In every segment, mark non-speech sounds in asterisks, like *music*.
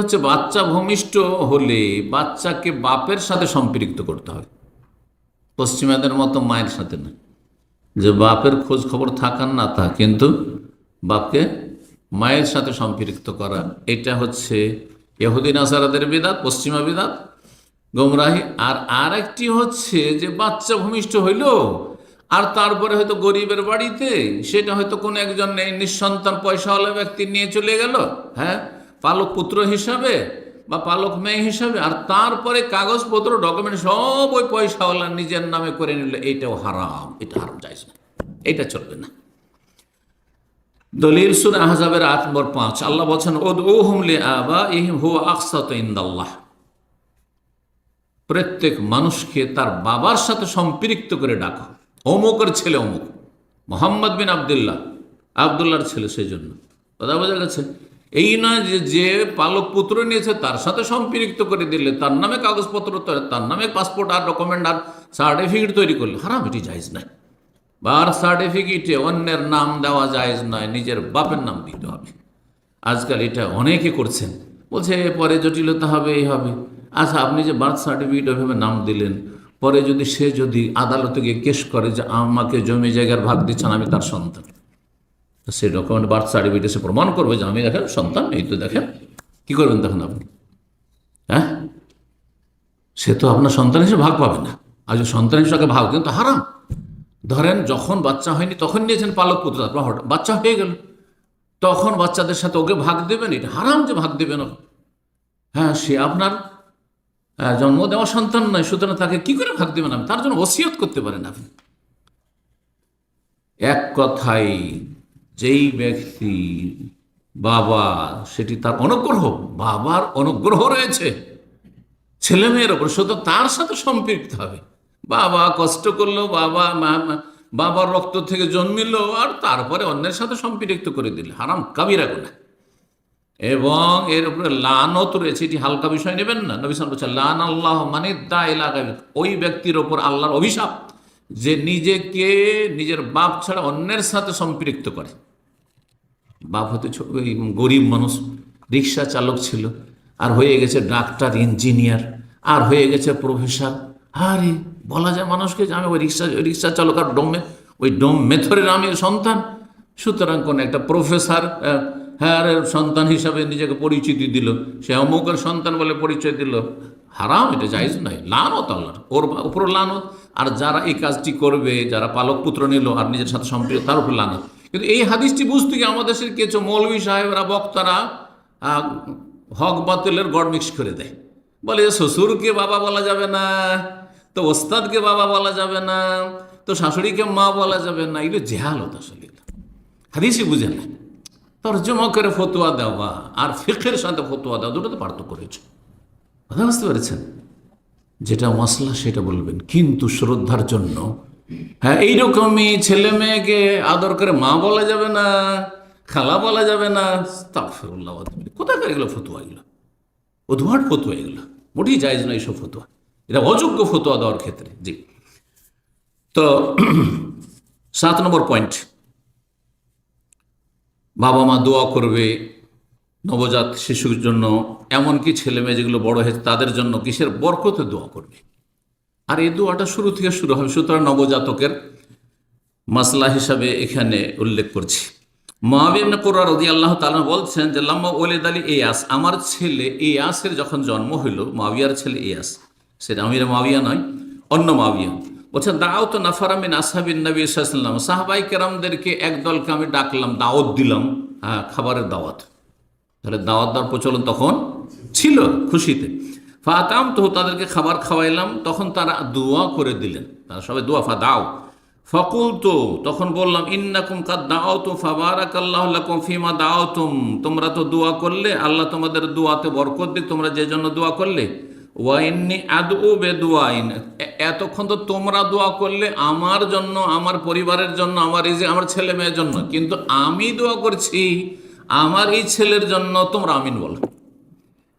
হচ্ছে বাচ্চা ভূমিষ্ঠ হলে বাচ্চাকে বাপের সাথে সম্পৃক্ত করতে হয়। পশ্চিমাদের মতো মায়ের সাথে না। যে বাপের খোঁজ খবর থাকার না তা, কিন্তু বাপকে মায়ের সাথে সম্পৃক্ত করা, এটা হচ্ছে ইহুদিন আসারাদের বিদাত পশ্চিমা বিদাত গোমরাহি। আর আর একটি হচ্ছে যে বাচ্চা ভূমিষ্ঠ হইল আর তারপরে হয়তো গরিবের বাড়িতে, সেটা হয়তো কোনো একজন নিঃসন্তান পয়সাওয়ালা ব্যক্তি নিয়ে চলে গেল হ্যাঁ? পালক পুত্র হিসাবে বা পালক মেয়ে হিসাবে আর তারপরে কাগজপত্র ডকুমেন্ট সব ওই পয়সাওয়ালা নিজের নামে করে নিল এইটাও হারাম, এটা হারাম যাইজ না এটা চলবে না। দলিল সুর আহজাবের আট নম্বর পাঁচ, আল্লাহ বলছেন ওদ ও হুমলে আবা ইহিম হু আকসাত ইন্দাল্লাহ। প্রত্যেক মানুষকে তার বাবার সাথে সম্পৃক্ত করে ডাকো। অমুকের ছেলে অমুক, মোহাম্মদ বিন আবদুল্লাহ, আবদুল্লাহর ছেলে সেই জন্য কথা বোঝা গেছে? এই নয় যে যে পালক পুত্র নিয়েছে, তার সাথে সম্পৃক্ত করে দিলে, তার নামে কাগজপত্র তার নামে পাসপোর্ট আর ডকুমেন্ট আর সার্টিফিকেট তৈরি করলে হারাম এটি জায়জ নাই। বার্থ সার্টিফিকেটে অন্যের নাম দেওয়া জায়েজ নয়, নিজের বাপের নাম দিতে হবে। আজকাল এটা অনেকে করছেন। বলছে পরে জটিলতা হবে, এই হবে। আচ্ছা আপনি যে বার্থ সার্টিফিকেট ওইভাবে নাম দিলেন, পরে যদি সে যদি আদালতে গিয়ে কেস করে যে আমাকে জমি জায়গার ভাগ দিচ্ছেন, আমি তার সন্তান। সেই ডকুমেন্ট বার্থ সার্টিফিকেটে সে প্রমাণ করবে যে আমি দেখেন সন্তান এই তো দেখেন। কী করবেন তখন আপনি? হ্যাঁ? সে তো আপনার সন্তান হিসেবে ভাগ পাবে না। যদি সন্তান হিসেবে ভাগ কিন্তু হারাম। ধরেন যখন বাচ্চা হয়নি তখন নিয়েছেন পালক পুত্র হঠাৎ বাচ্চা হয়ে গেল। তখন বাচ্চাদের সাথে ওকে ভাগ দেবেন এটা হারাম যে ভাগ দেবেন। হ্যাঁ সে আপনার আহ, জন্ম দেওয়া সন্তান নয় সুতরাং তাকে কি করে ভাগ দেবেন আপনি? তার জন্য ওসিয়ত করতে পারেন আপনি। এক কথাই যেই ব্যক্তি বাবা, সেটি তার অনুগ্রহ, বাবার অনুগ্রহ রয়েছে। ছেলে মেয়ের ওপর শুধু তার সাথে সম্পৃক্ত হবে। বাবা কষ্ট করল, বাবা বাবার রক্ত থেকে জন্মিল, আর তারপরে অন্যের সাথে সম্পৃক্ত করে দিল। হারাম কাবিরা গুণা এবং এর উপরে লানত রয়েছে, এটি হালকা বিষয় নেবেন না। নবী সাল বলছে লান আল্লাহ মানে দা এলাকা ওই ব্যক্তির ওপর আল্লাহর অভিশাপ। যে নিজেকে, নিজের বাপ ছাড়া অন্যের সাথে সম্পৃক্ত করে। বাপ হতে গরিব মানুষ, রিক্সা চালক ছিল, আর হয়ে গেছে ডাক্তার, ইঞ্জিনিয়ার, আর হয়ে গেছে প্রফেসর। আরে, বলা যায় মানুষকে যে আমি ওই রিক্সা রিক্সা চালক আর ডোমে, ওই ডোম মেথরের আমি সন্তান। সুতরাং কোন একটা প্রফেসর হ্যাঁ সন্তান হিসাবে নিজেকে পরিচিতি দিল। সে অমুকের সন্তান বলে পরিচয় দিল। হারাম, এটা জায়জ নয়। লানত আল্লাহর। ওর উপর লানত। আর যারা এই কাজটি করবে, যারা পালক পুত্র নিল আর নিজের সাথে সম্পৃক্ত, তার উপর লানত। কিন্তু এই হাদিসটি বুঝতে গিয়ে আমাদের দেশের কিছু মৌলভী সাহেবরা, বক্তারা হক বাতিলের গড় মিক্স করে দেয়। বলে শ্বশুরকে বাবা বলা যাবে না, তো ওস্তাদকে বাবা বলা যাবে না, তো শাশুড়িকে মা বলা যাবে না। এগুলো জেহালত আসলে। হাদিসই বুঝে না। তর্জমা করে ফতোয়া দেওয়া আর ফিকের সাথে ফতোয়া দেওয়া দুটো তো পার্থক্য রয়েছে। কথা বুঝতে পেরেছেন? যেটা মশলা, সেটা বলবেন। কিন্তু শ্রদ্ধার জন্য হ্যাঁ এইরকমই ছেলে মেয়েকে আদর করে মা বলা যাবে না, খালা বলা যাবে না তাফিরুল্লাহ কোথাকার এগুলো ফতুয়া এগুলো? অধুয়াট ফতুয়া এগুলো। মোটেই জায়জ না এইসব ফতুয়া। এটা অযোগ্য ফতুয়া দেওয়ার ক্ষেত্রে, জি। তো, সাত নম্বর পয়েন্ট। বাবা মা দোয়া করবে নবজাত শিশুর জন্য এমনকি ছেলে মেয়ে যেগুলো বড় হয়েছে, তাদের জন্য কিসের বরকতে দোয়া করবে? আর এই দোয়াটা শুরু থেকে শুরু হবে। সুতরাং নবজাতকের মাসলা হিসাবে এখানে উল্লেখ করছি। মহাবিবনে কোরআ রদি আল্লাহ তালা বলছেন যে, লাম্মা ওলেদ আলী ইয়াস, আমার ছেলে ইয়াসের যখন জন্ম হইল মাবিয়ার ছেলে ইয়াস সেটা আমির মাবিয়া নয়, অন্য মাবিয়া বলছেন দাওয়াত নাফারামিন আসাবিন নবী সাল্লাম সাহাবাই কেরামদেরকে এক দলকে আমি ডাকলাম, দাওয়াত দিলাম হ্যাঁ খাবারের দাওয়াত। তাহলে দাওয়াত দেওয়ার প্রচলন তখন ছিল খুশিতে। ফাতাম তো তাদেরকে খাবার খাওয়াইলাম, তখন তারা দোয়া করে দিলেন। তারা সবাই দোয়া ফা দাও ফকুল তো তখন বললাম, ইন্নাকুম কাদ দাও তো ফাবারাক আল্লাহুম ফিমা দাও তুম তোমরা তো দোয়া করলে, আল্লাহ তোমাদের দোয়াতে বরকত দিক, তোমরা যে জন্য দোয়া করলে। ওয়াইন্নি আদু বে দোয়াইন এতক্ষণ তো তোমরা দোয়া করলে, আমার জন্য, আমার পরিবারের জন্য, আমার এই যে আমার ছেলে মেয়ের জন্য। কিন্তু আমি দোয়া করছি আমার এই ছেলের জন্য তোমরা আমিন বলো।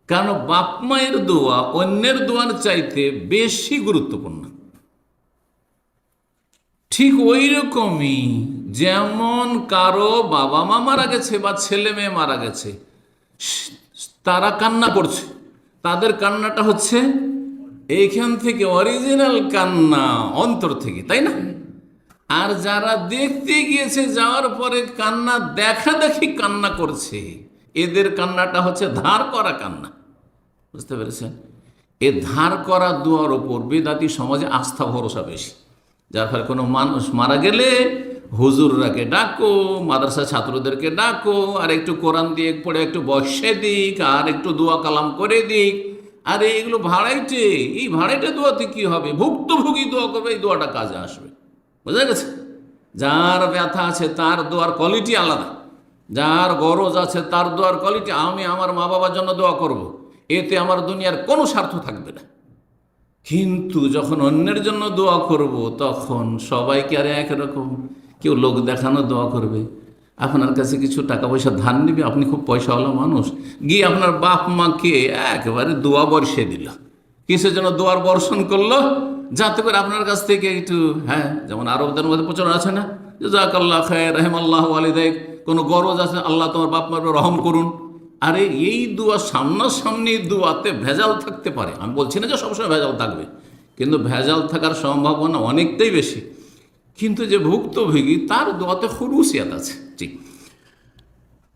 কারণ বাপ মায়ের দোয়া অন্যের দোয়ার চাইতে বেশি গুরুত্বপূর্ণ। ঠিক ওই রকমই যেমন কারও বাবা মা মারা গেছে বা ছেলে মেয়ে মারা গেছে, তারা কান্না করছে। তাদের কান্নাটা হচ্ছে, এইখান থেকে অরিজিনাল কান্না অন্তর থেকে, তাই না? আর যারা দেখতে গিয়েছে, যাওয়ার পরে কান্না, দেখা দেখি কান্না করছে। এদের কান্নাটা হচ্ছে ধার করা কান্না। বুঝতে পেরেছেন? এ ধার করা দুয়ার ওপর বেদাতি সমাজে আস্থা, ভরসা বেশি। যার ফলে কোনো মানুষ মারা গেলে হুজুররাকে ডাকো মাদ্রাসা ছাত্রদেরকে ডাকো, আর একটু কোরআন দিয়ে পড়ে একটু বসে দিক, আর একটু দোয়া কালাম করে দিক। আর এইগুলো ভাড়াইটে, এই ভাড়াইটে দোয়াতে কি হবে? ভুক্তভোগী দোয়া করবে, এই দোয়াটা কাজে আসবে। বোঝা গেছে? যার ব্যথা আছে তার দোয়ার কোয়ালিটি আলাদা। যার গরজ আছে তার দোয়ার কোয়ালিটি আমি আমার মা বাবার জন্য দোয়া করব। এতে আমার দুনিয়ার কোনো স্বার্থ থাকবে না। কিন্তু যখন অন্যের জন্য দোয়া করব, তখন সবাইকে আর একরকম কেউ লোক দেখানো দোয়া করবে। আপনার কাছে কিছু টাকা পয়সা ধার নেবে? আপনি খুব পয়সাওয়ালা মানুষ। গিয়ে আপনার বাপ মাকে একেবারে দোয়া বর্ষে দিল। কিসের জন্য দোয়ার বর্ষণ করল? যাতে করে আপনার কাছ থেকে একটু হ্যাঁ যেমন আরবদের মধ্যে প্রচার আছে না? জাক আল্লাহ খায় রহেম আল্লাহ আলিদায় কোনো গরজ আছে, আল্লাহ তোমার বাপ মার রহম করুন। আরে, এই দোয়া সামনাসামনি দোয়াতে ভেজাল থাকতে পারে। আমি বলছি না যে সবসময় ভেজাল থাকবে, কিন্তু ভেজাল থাকার সম্ভাবনা অনেকটাই বেশি। কিন্তু যে ভুক্তভোগী, তার দোয়াতে খুরুসিয়াত আছে। জি।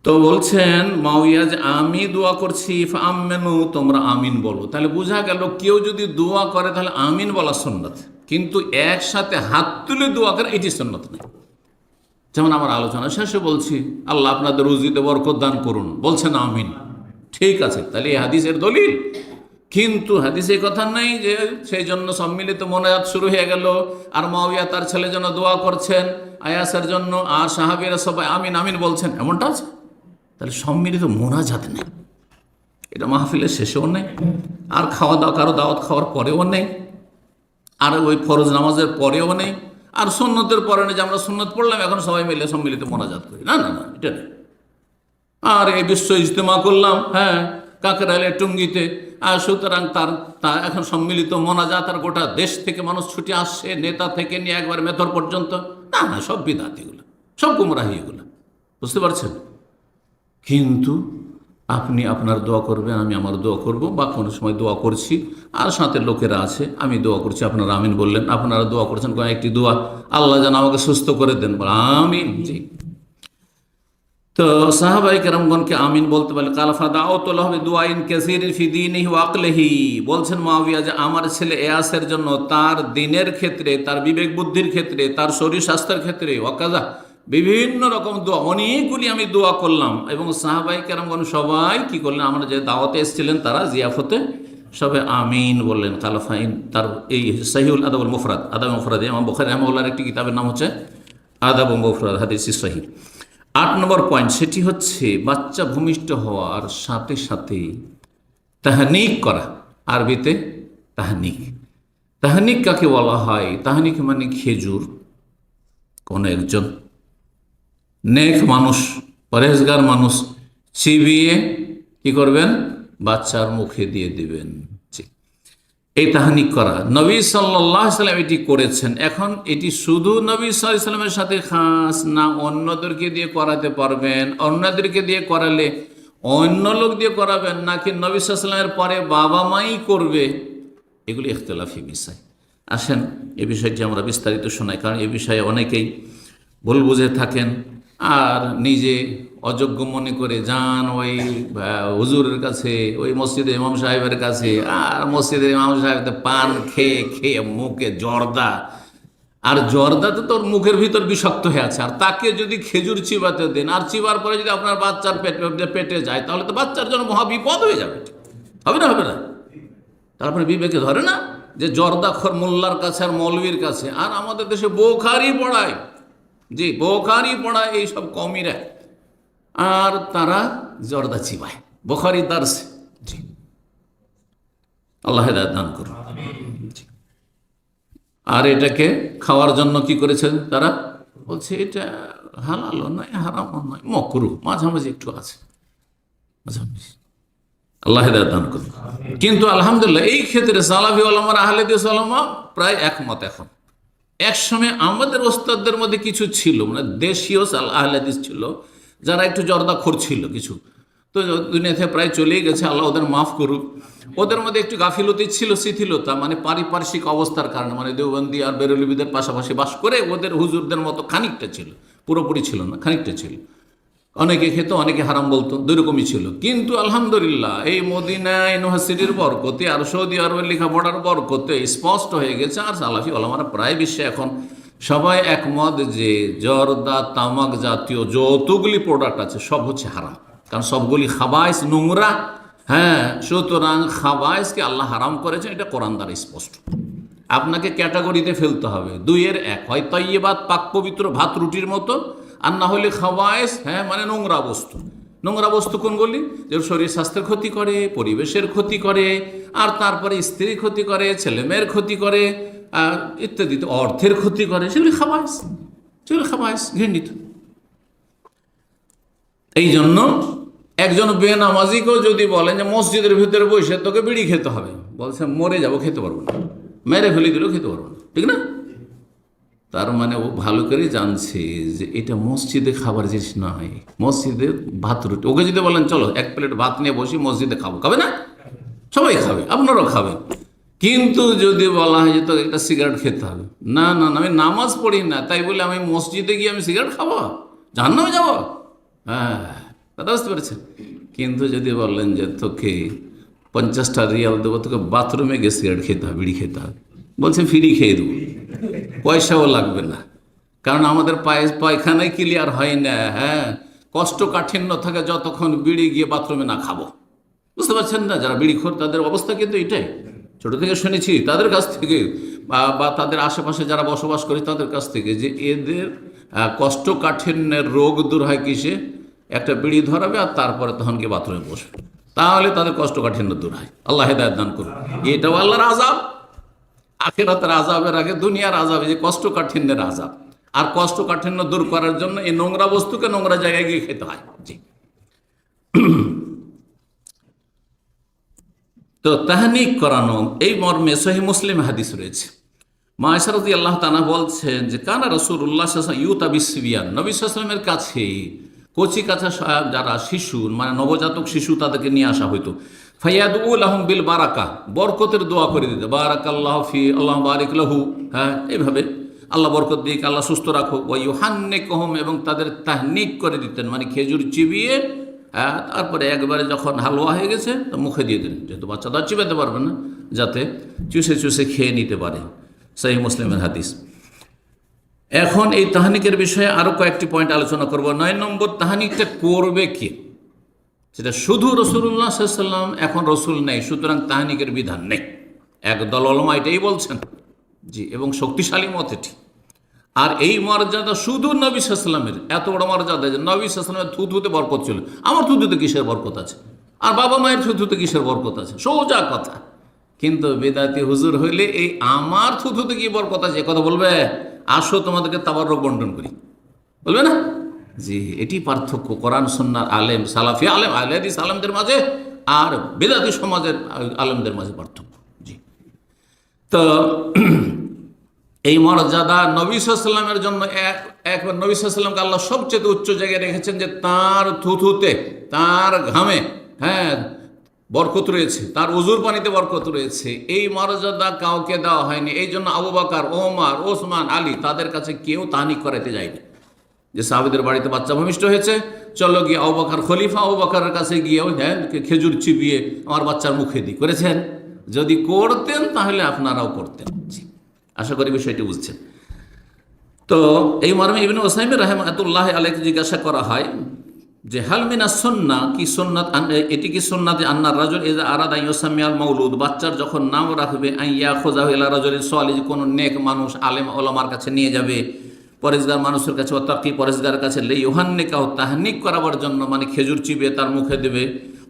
তো বলছেন মাউইয়া যে আমি দোয়া করছি আমেনু তোমরা আমিন বলো। তাহলে বোঝা গেল কেউ যদি দোয়া করে, তাহলে আমিন বলা সন্ন্যত কিন্তু একসাথে হাত তুলে দোয়া করে, এটি সন্ন্যত নেই যেমন আমার আলোচনা শেষে বলছি, আল্লাহ আপনাদের রুজিতে বরকত দান করুন। বলছেন, আমিন। ঠিক আছে, তাহলে এই হাদিসের দলিল। কিন্তু হাদিসে কথা নেই যে, সেই জন্য সম্মিলিত মোনাজাত শুরু হয়ে গেল। আর মাওয়া তার ছেলের জন্য দোয়া করছেন, আয়াসের জন্য, আর সাহাবিরা সবাই আমিন আমিন বলছেন, এমনটা আছে? তাহলে সম্মিলিত মোনাজাত নেই। এটা মাহফিলের শেষেও নেই, আর খাওয়া দাওয়া কারও দাওয়াত খাওয়ার পরেও নেই, আর ওই ফরজ নামাজের পরেও নেই, আর সুন্নতের পরে নেই যে আমরা সুন্নত পড়লাম, এখন সবাই মিলে সম্মিলিত মোনাজাত করি। না না না, এটা নেই। আর এই বিশ্ব ইজতেমা করলাম হ্যাঁ কাকেরালে টুঙ্গিতে, আর সুতরাং তার, তা এখন সম্মিলিত মোনাজাত, আর গোটা দেশ থেকে মানুষ ছুটে আসছে, নেতা থেকে নিয়ে একবার মেথর পর্যন্ত। না না, সব বিদাত এগুলো, সব গুমরাহি এগুলো। বুঝতে পারছেন? কিন্তু আপনি আপনার দোয়া করবেন, আমি আমার দোয়া করব বা কোনো সময় দোয়া করছি। আর সাথে লোকেরা আছে, আমি দোয়া করছি, আপনারা আমিন বললেন, আপনারা দোয়া করছেন কয়েকটি দোয়া আল্লাহ যেন আমাকে সুস্থ করে দেন, বলে আমিন, জি। তো সাহাবাই কেরামগণকে আমিন বলতে পারলে কালাফা দাও তোলা হবে দুয়াইন কেসির ফিদিন ওয়াকলেহি বলছেন মাবিয়া যে আমার ছেলে এয়াসের জন্য তার দিনের ক্ষেত্রে, তার বিবেক বুদ্ধির ক্ষেত্রে, তার শরীর স্বাস্থ্যের ক্ষেত্রে ওয়াকাজা বিভিন্ন রকম দোয়া, অনেকগুলি আমি দোয়া করলাম এবং সাহাবাই কেরামগণ সবাই কি করলেন? আমরা যে দাওয়াতে এসেছিলেন তারা জিয়াফতে সবে আমিন বললেন কালাফাইন তার এই সাহিউল আদাবুল মুফরাদ আদাব মুফরাদ আমার বখারি রহমাউল্লার একটি কিতাবের নাম হচ্ছে আদাব মুফরাদ, হাদিস সহি। আট নম্বর পয়েন্ট, সেটি হচ্ছে বাচ্চা ভূমিষ্ঠ হওয়ার সাথে সাথে তাহানিক করা, আরবিতে তাহানিক। তাহানিক কাকে বলা হয়? তাহানিক মানে খেজুর, কোন একজন। নেক মানুষ পরেজগার মানুষ চিবিয়ে কি করবেন? বাচ্চার মুখে দিয়ে দিবেন। এই তাহানিক করা। নবী সাল্লাহ সাল্লাম এটি করেছেন। এখন এটি শুধু নবী সাল্লামের সাথে খাস না, অন্যদেরকে দিয়ে করাতে পারবেন। অন্যদেরকে দিয়ে করালে অন্য লোক দিয়ে করাবেন নাকি নবী সাল্লামের পরে বাবা মাই করবে? এগুলি ইখতলাফি বিষয়। আসেন, এ বিষয়টি আমরা বিস্তারিত শোনাই, কারণ এ বিষয়ে অনেকেই ভুল বুঝে থাকেন। আর নিজে অযোগ্য মনে করে, যান ওই হুজুরের কাছে, ওই মসজিদে ইমাম সাহেবের কাছে, আর মসজিদে ইমাম সাহেব পান খেয়ে খেয়ে মুখে জর্দা। আর জর্দাতে তোর মুখের ভিতর বিষাক্ত হয়ে আছে। আর তাকে যদি খেজুর চিবাতে দেন, আর চিবার পরে যদি আপনার বাচ্চার পেটে পেটে যায়, তাহলে তো বাচ্চার জন্য মহা বিপদ হয়ে যাবে। হবে না হবে না? তারপরে বিবেকে ধরে না যে জর্দাখর মোল্লার কাছে আর মৌলবীর কাছে। আর আমাদের দেশে বোখারি পড়ায় জি, বোখারি পড়ায় এইসব কমিরা। আর তারা জর্দা চিবায়। বোখারি দার্সে। আল্লাহ দান করুন। আর এটাকে খাওয়ার জন্য কি করেছে তারা? বলছে, এটা হালালও নয় হারামও নয়, মকরু, মাঝামাঝি একটু আছে। আল্লাহ দান করুন। কিন্তু আলহামদুলিল্লাহ, এই ক্ষেত্রে সালাফি আলমার আহলেদিস আলমা প্রায় একমত এখন। এক সময় আমাদের ওস্তাদদের মধ্যে কিছু ছিল মানে দেশীয় সাল- আহলেদিস ছিল, যারা একটু জর্দাখোর ছিল কিছু। তো দুনিয়াতে প্রায় চলেই গেছে, আল্লাহ ওদের মাফ করুক। ওদের মধ্যে একটু গাফিলতি ছিল, শিথিলতা মানে পারিপার্শ্বিক অবস্থার কারণে মানে দেওবন্দি আর বেরলিবিদের পাশাপাশি বাস করে ওদের হুজুরদের মতো খানিকটা ছিল, পুরোপুরি ছিল না, খানিকটা ছিল। অনেকে খেত, অনেকে হারাম বলতো দুই রকমই ছিল। কিন্তু আলহামদুলিল্লাহ, এই মদিনা ইউনিভার্সিটির বরকতে আর সৌদি আরবের লেখাপড়ার বরকতে স্পষ্ট হয়ে গেছে, আর সালাফি আলমারা প্রায় বিশ্বে এখন সবাই একমত যে জর্দা, তামাক জাতীয় যতগুলি প্রোডাক্ট আছে, সব হচ্ছে হারাম। কারণ সবগুলি খাবাইস, নোংরা হ্যাঁ সুতরাং খাবাইসকে আল্লাহ হারাম করেছেন এটা কোরআন দ্বারা স্পষ্ট। আপনাকে ক্যাটাগরিতে ফেলতে হবে। দুইয়ের এক, হয় তৈবাদ পাক পবিত্র ভাত রুটির মতো আর না হলে খাওয়ায়েস হ্যাঁ মানে নোংরা বস্তু। নোংরা বস্তু কোনগুলি যে শরীর স্বাস্থ্যের ক্ষতি করে, পরিবেশের ক্ষতি করে, আর তারপরে স্ত্রীর ক্ষতি করে, ছেলে মেয়ের ক্ষতি করে, আর ইত্যাদি অর্থের ক্ষতি করে, সেগুলি খাওয়ায়েস। সেগুলি খাওয়ায়েস, ঘৃণিত। এই জন্য একজন বেনামাজিকেও যদি বলেন যে মসজিদের ভিতরে বসে তোকে বিড়ি খেতে হবে, বলছে মরে যাব, খেতে পারব না। মেরে ফেলে দিলেও খেতে পারব না। ঠিক না? তার মানে ও ভালো করে জানছে যে এটা মসজিদে খাবার জিনিস নয়। মসজিদে ভাত রুটি। ওকে যদি বলেন, চলো, এক প্লেট ভাত নিয়ে বসি, মসজিদে খাব। খাবে না? সবাই খাবে, আপনারাও খাবেন। কিন্তু যদি বলা হয় যে তো একটা সিগারেট খেতে হবে। না না না, আমি নামাজ পড়ি না। তাই বলে আমি মসজিদে গিয়ে আমি সিগারেট খাব? জাহান্নামে যাব? হ্যাঁ কথা বুঝতে পেরেছেন। কিন্তু যদি বললেন যে, তোকে পঞ্চাশটা রিয়াল দেবো, তোকে বাথরুমে গিয়ে সিগারেট খেতে হবে, বিড়ি খেতে হবে। বলছে ফ্রি খেয়ে দেবো। পয়সাও লাগবে না। কারণ আমাদের পায়ে পায়খানায় ক্লিয়ার হয় না হ্যাঁ? কষ্ট কাঠিন্য থাকে যতক্ষণ বিড়ি গিয়ে বাথরুমে না খাব। বুঝতে পারছেন না? যারা বিড়ি খোর তাদের অবস্থা কিন্তু এটাই। ছোট থেকে শুনেছি তাদের কাছ থেকে বা তাদের আশেপাশে যারা বসবাস করে তাদের কাছ থেকে যে এদের আহ, কষ্টকাঠিন্যের রোগ দূর হয় কিসে? একটা বিড়ি ধরাবে আর তারপরে তখন গিয়ে বাথরুমে বসবে। তাহলে তাদের কষ্টকাঠিন্য দূর হয়। আল্লাহ হেদায়ত দান করুন। এটাও আল্লাহর আজাব আখেরাতের আজাবের আগে দুনিয়ার আজাবে যে কষ্টকাঠিন্যের আজাব আর কষ্টকাঠিন্য দূর করার জন্য এই নোংরা বস্তুকে নোংরা জায়গায় গিয়ে খেতে হয়। জি। তো তাহানিক করানো, এই মর্মে সহি মুসলিম হাদিস রয়েছে। মায়সারদি আল্লাহ তানা বলছেন যে, কানা রসুল্লাহ ইউতা বিসবিয়ান। নবী সাল্লামের কাছে কচি কাছা যারা শিশু মানে নবজাতক শিশু তাদেরকে নিয়ে আসা হইতো। ফাইয়াদুল আহম বিল বারাকা, বরকতের দোয়া করে দিতে। বারাক আল্লাহ ফি, আল্লাহ বারিক লাহু। হ্যাঁ এইভাবে আল্লাহ বরকত দিক আল্লাহ সুস্থ রাখো। ওই ইউহান্নিক কহম এবং তাদের তাহনিক করে দিতেন মানে খেজুর চিবিয়ে হ্যাঁ তারপরে একবারে যখন হালুয়া হয়ে গেছে, তো মুখে দিয়ে দিন যেহেতু বাচ্চা তো চিবাতে পারবে না, যাতে চুষে চুষে খেয়ে নিতে পারে। সেই মুসলিমের হাদিস। এখন এই তাহানিকের বিষয়ে আরও কয়েকটি পয়েন্ট আলোচনা করব। নয় নম্বর তাহানিকটা করবে কে? সেটা শুধু রসুল্লাহ সাল্লাম এখন রসুল নেই, সুতরাং তাহানিকের বিধান নেই। একদল অলমা এটাই বলছেন। জি, এবং শক্তিশালী মত এটি। আর এই মর্যাদা শুধু নবী সাল্লামের এত বড় মর্যাদা যে নবী সাল্লামের থুথুতে বরকত ছিল। আমার থুথুতে কিসের বরকত আছে? আর বাবা মায়ের থুথুতে কিসের বরকত আছে? সোজা কথা। কিন্তু বেদাতি হুজুর হইলে এই আমার থুথুতে কি বরকত আছে? কথা বলবে? আসো তোমাদেরকে তাবারক বন্টন করি। বলবে না? জি, এটি পার্থক্য কোরআন সন্ন্যার আলেম, সালাফি আলেম আলেদিস আলেমদের মাঝে আর বেদাতি সমাজের আলেমদের মাঝে পার্থক্য, জি। তো *clears throat* এই মর্যাদা নবী সাল্লামের জন্য এক, একবার নবী আল্লাহ সবচেয়ে উচ্চ জায়গায় রেখেছেন যে তার থুথুতে, তার ঘামে হ্যাঁ বরকত রয়েছে, তার উজুর পানিতে বরকত রয়েছে, এই মর্যাদা কাউকে দেওয়া হয়নি। এই জন্য আবু বাকার, ওমর, ওসমান, আলী তাদের কাছে কেউ তাহানিক করাতে যায়নি। যে সাহাবিদের বাড়িতে বাচ্চা ভূমিষ্ঠ হয়েছে, চলো গিয়ে অবাকার খলিফা অবাকারের কাছে গিয়ে ওই হ্যাঁ খেজুর চিবিয়ে আমার বাচ্চার মুখে দিই। করেছেন? যদি করতেন তাহলে আপনারাও করতেন। আশা করি বিষয়টি বুঝছেন। তো এই মর্মে ইবিন ওসাইমের রহমাতুল্লাহ আলাইকে জিজ্ঞাসা করা হয় যে হালমিনা সন্না? কি সন্ন্যাত এটি কি সন্নাতে আন্নার রাজল? এজা আরাদা ইউসামিয়াল মৌলুদ বাচ্চার যখন নাম রাখবে, আইয়া খোঁজা হইলা রাজল সোয়ালি কোনো নেক মানুষ, আলেম ওলামার কাছে নিয়ে যাবে। পরেশগার মানুষের কাছে অতাকি পরেশগার কাছে, লে ইউহান্নিকা ও তাহানিক করাবার জন্য মানে খেজুর চিবে তার মুখে দেবে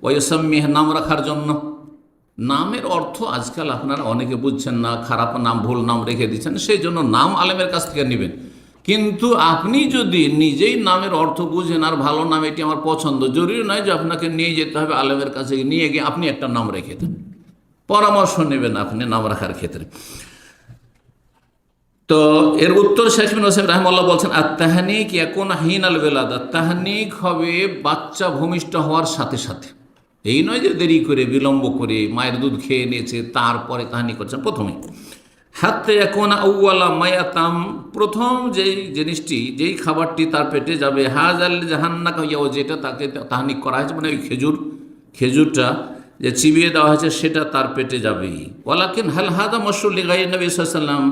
ওয়সাম্মিহ নাম রাখার জন্য। নামের অর্থ আজকাল আপনারা অনেকে বুঝছেন না, খারাপ নাম, ভুল নাম রেখে দিচ্ছেন, সেই জন্য নাম আলেমের কাছ থেকে নেবেন। কিন্তু আপনি যদি নিজেই নামের অর্থ বুঝেন, আর ভালো নাম এটি আমার পছন্দ, জরুরি নয় যে আপনাকে নিয়ে যেতে হবে আলেমের কাছে নিয়ে গিয়ে আপনি একটা নাম রেখে দেন। পরামর্শ নেবেন আপনি নাম রাখার ক্ষেত্রে। তো এর উত্তর শেখ বিন হোসেন রাহমাল্লাহ বলছেন আর তাহানিক এখন হিন আল বেলাদা। তাহানিক হবে বাচ্চা ভূমিষ্ঠ হওয়ার সাথে সাথে। এই নয় যে দেরি করে, বিলম্ব করে মায়ের দুধ খেয়ে নিয়েছে, তারপরে তাহানি করছেন প্রথমে হাতে এখন আউ্লা মায়াতাম। প্রথম যেই জিনিসটি, যেই খাবারটি তার পেটে যাবে হাজ আল জাহান্না কাইয়াও যেটা তাকে তাহানিক করা হয়েছে মানে ওই খেজুর, খেজুরটা যে চিবিয়ে দেওয়া হয়েছে, সেটা তার পেটে যাবেই। ওয়ালাকিন হাল হাদা মশুর লিগাই নবী সাল্লাম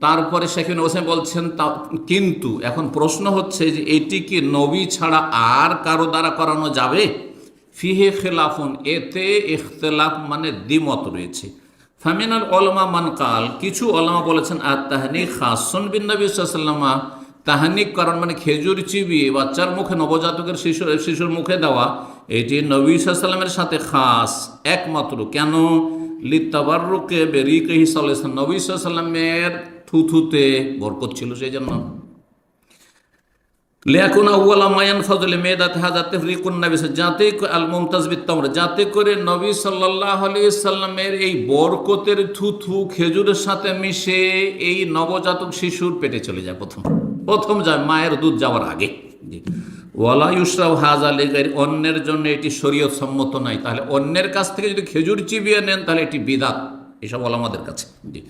তারপরে শেখিন হোসেন বলছেন, তা কিন্তু এখন প্রশ্ন হচ্ছে যে এটি কি নবী ছাড়া আর কারও দ্বারা করানো যাবে? ফিহে খেলাফুন, এতে ইখতলাফ মানে দ্বিমত রয়েছে। ফামিনাল অলমা মানকাল কিছু অলমা বলেছেন আর তাহানি খাসন বিন নবী সাল্লামা তাহানিক কারণ মানে খেজুর চিবিয়ে বাচ্চার মুখে নবজাতকের শিশু শিশুর মুখে দেওয়া, এটি নবী সাল্লামের সাথে খাস, একমাত্র। কেন? লিত্তাবারুকে বেরিকে হিসাল্লাম নবী সাল্লামের থুথুতে বরকত ছিল সেই জন্য লেয়াকুন আউ্লা মায়ান ফজলে মেয়েদাতে হাজাতে ফ্রিকুন নবী যাতে আল মুমতাজ বিত্তমর যাতে করে নবী সাল্লাহ আলি সাল্লামের এই বরকতের থুথু খেজুরের সাথে মিশে এই নবজাতক শিশুর পেটে চলে যায় প্রথম। প্রথম যায় মায়ের দুধ যাওয়ার আগে। ওয়ালা ইউসরাও হাজ আলিগের অন্যের জন্য এটি শরীয়ত সম্মত নয় তাহলে অন্যের কাছ থেকে যদি খেজুর চিবিয়ে নেন, তাহলে এটি বিদাত। এসব আমাদের কাছে। জি।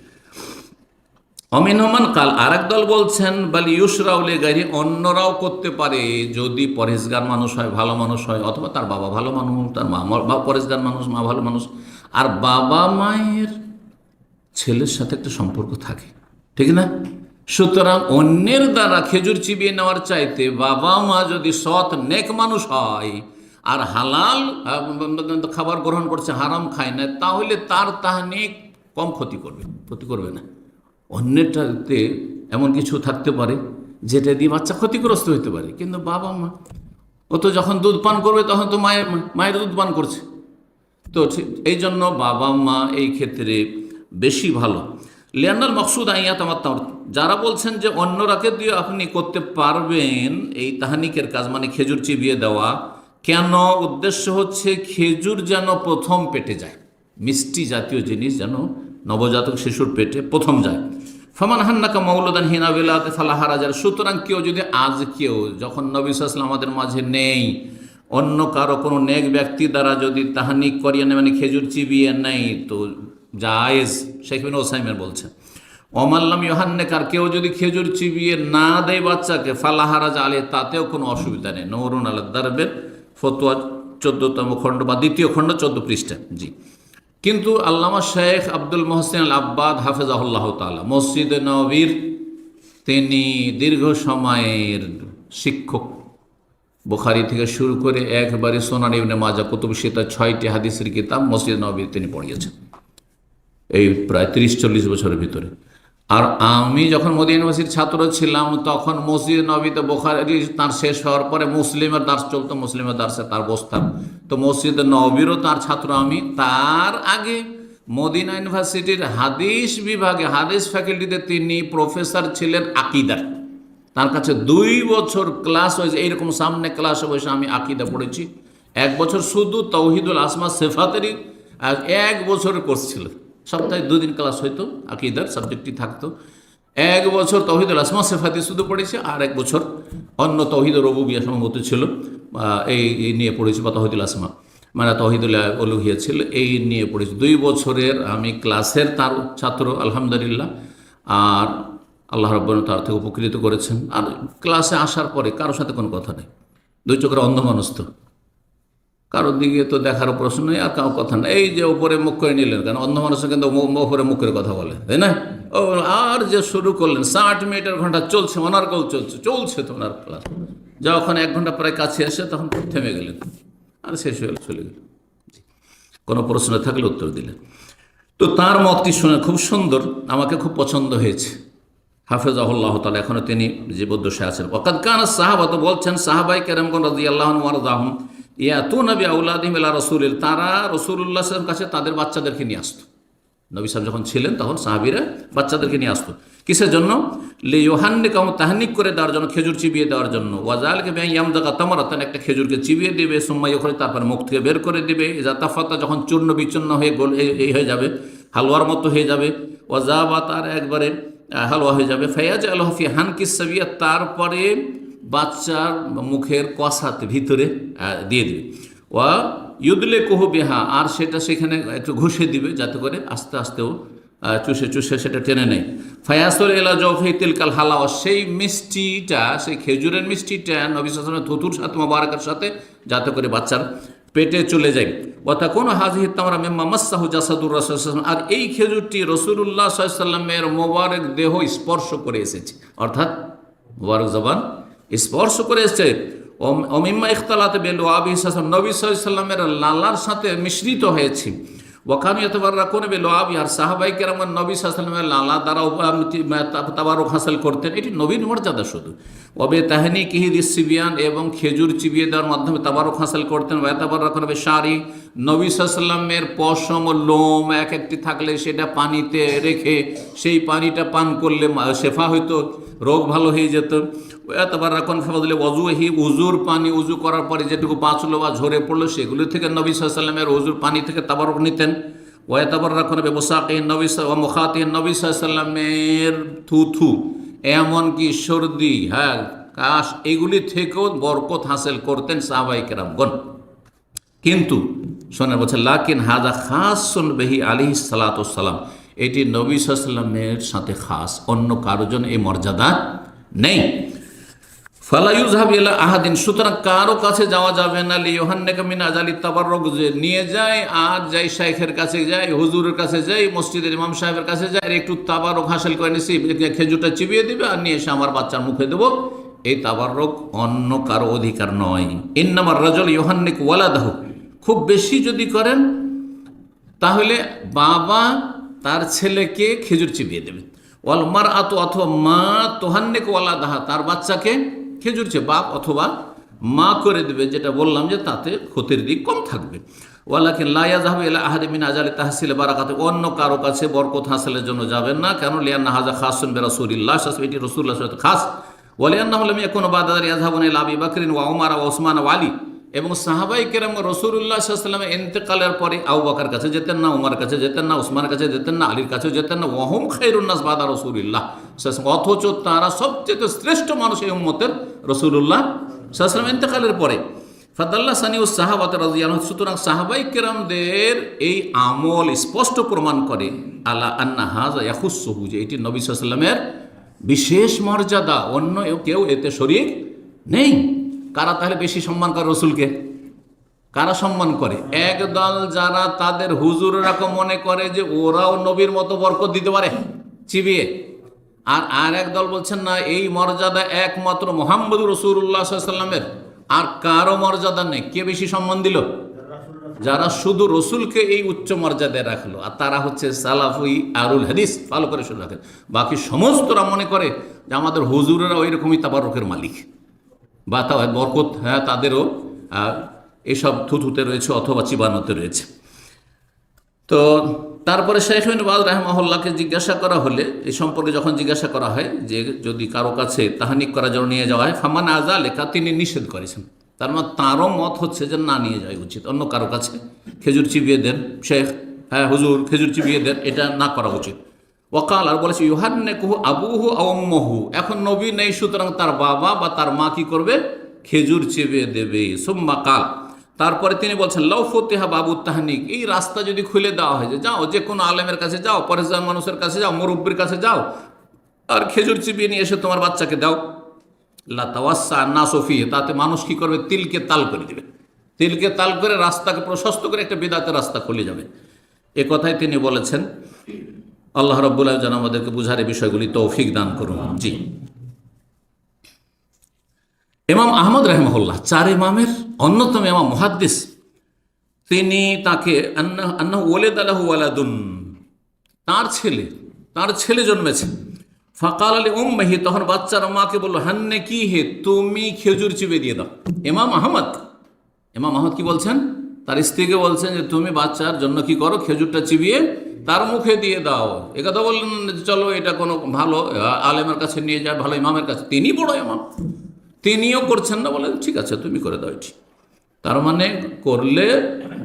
অমিনহমান কাল আর দল বলছেন, বালি ইউসরাউলে গাড়ি অন্যরাও করতে পারে, যদি পরেশগার মানুষ হয়, ভালো মানুষ হয়, অথবা তার বাবা ভালো মানুষ, তার মা বা পরেশগার মানুষ, মা ভালো মানুষ। আর বাবা মায়ের ছেলের সাথে একটা সম্পর্ক থাকে, ঠিক না? সুতরাং অন্যের দ্বারা খেজুর চিবিয়ে নেওয়ার চাইতে বাবা মা যদি সৎ, নেক মানুষ হয়, আর হালাল খাবার গ্রহণ করছে, হারাম খায় না, তাহলে তার তাহানিক কম ক্ষতি করবে ক্ষতি করবে না। অন্যেরটাতে এমন কিছু থাকতে পারে যেটা দিয়ে বাচ্চা ক্ষতিগ্রস্ত হতে পারে। কিন্তু বাবা মা, ও তো যখন দুধ পান করবে তখন তো মায়ের মায়ের দুধ পান করছে। তো এই জন্য বাবা মা এই ক্ষেত্রে বেশি ভালো। লিয়ান্নাল মকসুদ আইয়াত আমার তাঁর যারা বলছেন যে অন্য অন্যরাকে দিয়ে আপনি করতে পারবেন, এই তাহানিকের কাজ মানে খেজুর চিবিয়ে দেওয়া, কেন? উদ্দেশ্য হচ্ছে খেজুর যেন প্রথম পেটে যায়। মিষ্টি জাতীয় জিনিস যেন নবজাতক শিশুর পেটে প্রথম যায়। ফমান হান্নাকা মৌলদান হিনা বিলাতে ফালাহারা যার সুতরাং কেউ যদি আজ কেউ, যখন নবী সাল্লাম আমাদের মাঝে নেই, অন্য কারও কোনো নেক ব্যক্তি দ্বারা যদি তাহানিক করিয়ে নেয় মানে খেজুর চিবিয়ে নেই তো জায়েজ। শেখ বিন ওসাইমের বলছেন অমাল্লাম ইহান্নেকার কেউ যদি খেজুর চিবিয়ে না দেয় বাচ্চাকে ফালাহারা আলে তাতেও কোনো অসুবিধা নেই। নৌরুন আল্লাহ দারবের ফতোয়া, চোদ্দতম খণ্ড বা দ্বিতীয় খণ্ড, চোদ্দ পৃষ্ঠা। জি। কিন্তু আল্লামা শেখ আব্দুল মোহসেন আল আব্বাদ হাফেজাহুল্লাহ তালা মসজিদ নবীর তিনি দীর্ঘ সময়ের শিক্ষক। বুখারি থেকে শুরু করে একবারে সোনার ইবনে মাজা কুতুব সীতা, ছয়টি হাদিসের কিতাব মসজিদ নবীর তিনি পড়িয়েছেন। এই প্রায় তিরিশ চল্লিশ বছরের ভিতরে। আর আমি যখন মোদী ইউনিভার্সিটির ছাত্র ছিলাম, তখন মসজিদ নবীতে বোখারি তার শেষ হওয়ার পরে মুসলিমের দাস চলতো, মুসলিমের দাসে তার বসতাম। তো মসজিদ নবীরও তার ছাত্র, আমি তার আগে মদিনা ইউনিভার্সিটির হাদিস বিভাগে, হাদিস ফ্যাকাল্টিতে তিনি প্রফেসর ছিলেন আকিদার। তার কাছে দুই বছর ক্লাস হয়েছে, এইরকম সামনে ক্লাসে বসে আমি আকিদা পড়েছি। এক বছর শুধু তৌহিদুল আসমা সেফাতেরই এক বছরের কোর্স ছিল। সপ্তাহে দুদিন ক্লাস হইতো, আকিদার সাবজেক্টটি থাকতো। এক বছর তৌহিদুল আসমা সেফাতি শুধু পড়েছি, আর এক বছর অন্য তৌহিদ রবুবিয়া সম্ভবত ছিল। এই নিয়ে পড়েছি বা তহিদুল আসমা। মানে তহিদুল অলুহিয়া ছিল, এই নিয়ে পড়েছি। দুই বছরের আমি ক্লাসের তার ছাত্র, আলহামদুলিল্লাহ। আর আল্লাহ রব্বান তার থেকে উপকৃত করেছেন। আর ক্লাসে আসার পরে কারোর সাথে কোনো কথা নেই। দুই চোখের অন্ধ মানুষ তো কারোর দিকে তো দেখার প্রশ্ন নেই, আর কারও কথা নেই। এই যে উপরে মুখ করে নিলেন কেন? অন্ধ মানুষের কিন্তু মু- উপরে মুখ করে কথা বলে, তাই না? ও, আর যে শুরু করলেন, ষাট মিনিটের ঘণ্টা চলছে ওনার কল চলছে চলছে তো ওনার ক্লাস। যখন এক ঘণ্টা প্রায় কাছে এসে তখন থেমে গেলেন। আর শেষ হয়ে চলে গেল। কোনো প্রশ্ন থাকলে উত্তর দিলেন। তো তার মতটি শুনে খুব সুন্দর, আমাকে খুব পছন্দ হয়েছে। হাফেজাহুল্লাহ তালা এখনও তিনি জীবদ্দশে আছেন। ওকাদ কান সাহাবা তো বলছেন, সাহাবাই কেরমগন রাজি আল্লাহ ওয়ারদাহম ইয়া নবী আউলাদিম ইলা রসুল তারা রসুল্লাহ সাল্লাম কাছে তাদের বাচ্চাদেরকে নিয়ে আসতো। নবী সাহেব যখন ছিলেন, তখন সাহাবিরা বাচ্চাদেরকে নিয়ে আসতো। কিসের জন্য? লে ইহান্নিক তাহানিক করে দেওয়ার জন্য, খেজুর চিবিয়ে দেওয়ার জন্য। ওয়াজালকে ব্যাং ইয়াম জাগা তামারাতান, একটা খেজুরকে চিবিয়ে দেবে সোম্মাই ওখানে তারপর মুখ থেকে বের করে দেবে। জাতাফাতা যখন চূর্ণ বিচূর্ণ হয়ে গোল এই হয়ে যাবে, হালুয়ার মতো হয়ে যাবে। ওয়াজা বা তার একবারে হালুয়া হয়ে যাবে। ফয়াজ আলহফি হানকি তারপরে বাচ্চার মুখের কষাতে ভিতরে দিয়ে দিবে। ওয়া ইউদলে কোহ বেহা, আর সেটা সেখানে একটু ঘষে দিবে যাতে করে আস্তে আস্তেও চুষে চুষে সেটা টেনে নেয়। ফায়াসর এলা জফে তিলকাল হালাওয়া সেই মিষ্টিটা, সেই খেজুরের মিষ্টিটা নবী সালামের থুতুর সাথে, মোবারকের সাথে যাতে করে বাচ্চার পেটে চলে যায়। অর্থাৎ কোনো হাজি তামরা মেম্মা মাসাহু জাসাদুর রসুল আর এই খেজুরটি রসুল্লাহ সাল্লামের মোবারক দেহ স্পর্শ করে এসেছে। অর্থাৎ মোবারক জবান স্পর্শ করে এসেছে অমিম্মা ইখতালাতে বেলু আবি সাল্লাম নবী সাল্লামের লালার সাথে মিশ্রিত হয়েছে। ওখানে এতবার রাখুন বেলো আবি, আর সাহাবাই কেরাম নবী সাল্লামের লালা দ্বারা তাবারক হাসিল করতেন। এটি নবীন মর্যাদা শুধু। ওবে তাহানি কিহিদ সিবিয়ান, এবং খেজুর চিবিয়ে দেওয়ার মাধ্যমে তাবারক হাসিল করতেন। ওয়াতাবার রাখুন বে শাড়ি নবী সাল্লামের পশম লোম এক একটি থাকলে সেটা পানিতে রেখে, সেই পানিটা পান করলে শেফা হইতো, রোগ ভালো হয়ে যেত। তারপর এখন ফেলে অজু হি উজুর পানি উজু করার পরে যেটুকু বাঁচলো বা ঝরে পড়ল, সেগুলো থেকে নবী সাল্লামের উজুর পানি থেকে তাবারক নিতেন। ওয়াতাবার রাখন ব্যবসাকে নবী মুখাতে নবী সাল্লামের থু থু এমনকি সর্দি হ্যাঁ কাশ, এগুলি থেকেও বরকত হাসিল করতেন সাহাবাই কেরামগণ। কিন্তু শোনা বলছে লাকিন হাজা খাস বেহি আলী সালাতাম এটি নবী সাল্লামের সাথে খাস, অন্য কারও জন্য এই মর্যাদা নেই। ফালাইউজ হাবিলা আহাদিন, সুতরাং কারও কাছে যাওয়া যাবে না। লি ইউহান্নাকা মিন আজালি তাবাররুক, যে নিয়ে যায়, আর যাই শাইখের কাছে যায়, হুজুরের কাছে যাই মসজিদের ইমাম সাহেবের কাছে আর একটু তাবারক হাসিল করে নিছি খেজুরটা চিবিয়ে দিবে, আর নিয়ে এসে আমার বাচ্চার মুখে দেবো। এই তাবারক অন্য কারও অধিকার নয়। ইন্নামার রাজল ইউহান্নিক ওয়ালাদাহ, খুব বেশি যদি করেন, তাহলে বাবা তার ছেলেকে খেজুর চিবিয়ে দেবে। ওয়াল মার আতো অথবা মা তোহান্নেক ওয়ালা দাহা তার বাচ্চাকে খেজুর চেয়ে বাপ অথবা মা করে দেবে, যেটা বললাম যে তাতে ক্ষতির দিক কম থাকবে। ওয়ালাকে লাইয়া যাবে এলা আহাদে মিন আজালি তাহসিলে বারাকাতে, অন্য কারও কাছে বরকত হাসিলের জন্য যাবেন না। কেন? লিয়ান হাজা খাসুন বে রসুলিল্লাহ এটি রসুল্লাহ খাস। ওয়ালিয়ান্না আমি কোনো বাদাদার ইয়াজাবন এলা আবি বাকরিন ওয়া উমার ওসমান ওয়ালি এবং সাহাবাই কেরাম রসুল্লাহ সাল্লামের এন্তেকালের পরে আউ বাকার কাছে যেতেন না, উমার কাছে যেতেন না উসমানের কাছে যেতেন না, আলীর কাছে যেতেন না ওহম খাইরুন্নাস বাদা রসুল্লাহ অথচ তারা সবচেয়ে শ্রেষ্ঠ মানুষ এই উম্মতের রসুল্লাহ সাল্লাম এন্তেকালের পরে। ফাদাল্লাহ সানি ও সাহাবাত রাজিয়ান সুতরাং সাহাবাই কেরামদের এই আমল স্পষ্ট প্রমাণ করে আল্লাহ আন্না হাজ ইয়াহুসহু যে এটি নবী সাল্লামের বিশেষ মর্যাদা, অন্য কেউ এতে শরিক নেই। কারা তাহলে বেশি সম্মান করে রসুলকে? কারা সম্মান করে? একদল যারা তাদের হুজুর এরকম মনে করে যে ওরাও নবীর মতো বরকত দিতে পারে, চিবিয়ে। আর আর এক দল বলছেন, না, এই মর্যাদা একমাত্র মোহাম্মদ রসুল্লাহ সাল্লামের আর কারও মর্যাদা নেই। কে বেশি সম্মান দিল? যারা শুধু রসুলকে এই উচ্চ মর্যাদায় রাখল। আর তারা হচ্ছে সালাফুই আরুল হাদিস। ভালো করে শুনে রাখেন। বাকি সমস্তরা মনে করে যে আমাদের হুজুরেরা ওই রকমই তাবারকের মালিক। বা বরকত হ্যাঁ তাদেরও এসব থুথুতে রয়েছে অথবা চিবানোতে রয়েছে। তো তারপরে শেখ বাদ রাহমাহুল্লাহকে জিজ্ঞাসা করা হলে এই সম্পর্কে যখন জিজ্ঞাসা করা হয় যে যদি কারও কাছে তাহানিক করার জন্য নিয়ে যাওয়া হয়, ফামান আজা লেখা তিনি নিষেধ করেছেন। তার মানে তাঁরও মত হচ্ছে যে না, নিয়ে যাওয়া উচিত। অন্য কারও কাছে খেজুর চিবিয়ে দেন, শেখ হ্যাঁ হুজুর, খেজুর চিবিয়ে দেন, এটা না করা উচিত। ওকাল আর বলেছে ইউহান্নে কুহু আবুহু আউম্মহু এখন নবী নেই, সুতরাং তার বাবা বা তার মা কি করবে? খেজুর চেপে দেবে। সোম্মা কাল। তারপরে তিনি বলছেন লও ফতেহা বাবু তাহানিক। এই রাস্তা যদি খুলে দেওয়া হয় যে, যাও, যে কোনো আলেমের কাছে যাও পরেশান মানুষের কাছে যাও, মুরব্বীর কাছে যাও, আর খেজুর চিবিয়ে নিয়ে এসে তোমার বাচ্চাকে দাও। লাতাওয়াসা না সফি, তাতে মানুষ কি করবে? তিলকে তাল করে দিবে। তিলকে তাল করে রাস্তাকে প্রশস্ত করে একটা বেদাতের রাস্তা খুলে যাবে। এ কথাই তিনি বলেছেন। আল্লাহ রব্বুল্লাহ যেন আমাদেরকে বুঝার এই বিষয়গুলি তৌফিক দান করুন। জি। ইমাম আহমদ রহমহুল্লাহ, চার ইমামের অন্যতম ইমাম মুহাদ্দিস, তিনি তাকে আন্না ওলেদ আলাহ তার ছেলে তার ছেলে জন্মেছে। ফাকাল আলী উম্মাহি, তখন বাচ্চার মাকে বলল, হান্নে কি হে, তুমি খেজুর চিবে দিয়ে দাও। ইমাম আহমদ ইমাম আহমদ কি বলছেন? তার স্ত্রীকে বলছেন যে, তুমি বাচ্চার জন্য কি করো? খেজুরটা চিবিয়ে তার মুখে দিয়ে দাও। এ কথা বললেন চলো, এটা কোনো ভালো আলেমের কাছে নিয়ে যায় ভালো ইমামের কাছে। তিনি বড় ইমাম। তিনিও করছেন না বলেন ঠিক আছে, তুমি করে দাও এটি। তার মানে করলে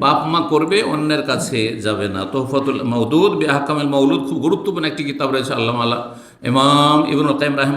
বাপ মা করবে, অন্যের কাছে যাবে না। তোহফতুল মৌদুদ বেহাকামিল মৌলুদ খুব গুরুত্বপূর্ণ একটি কিতাব রয়েছে, আল্লাহ আল্লাহ ইমাম ইবনুল কাইম রাহিম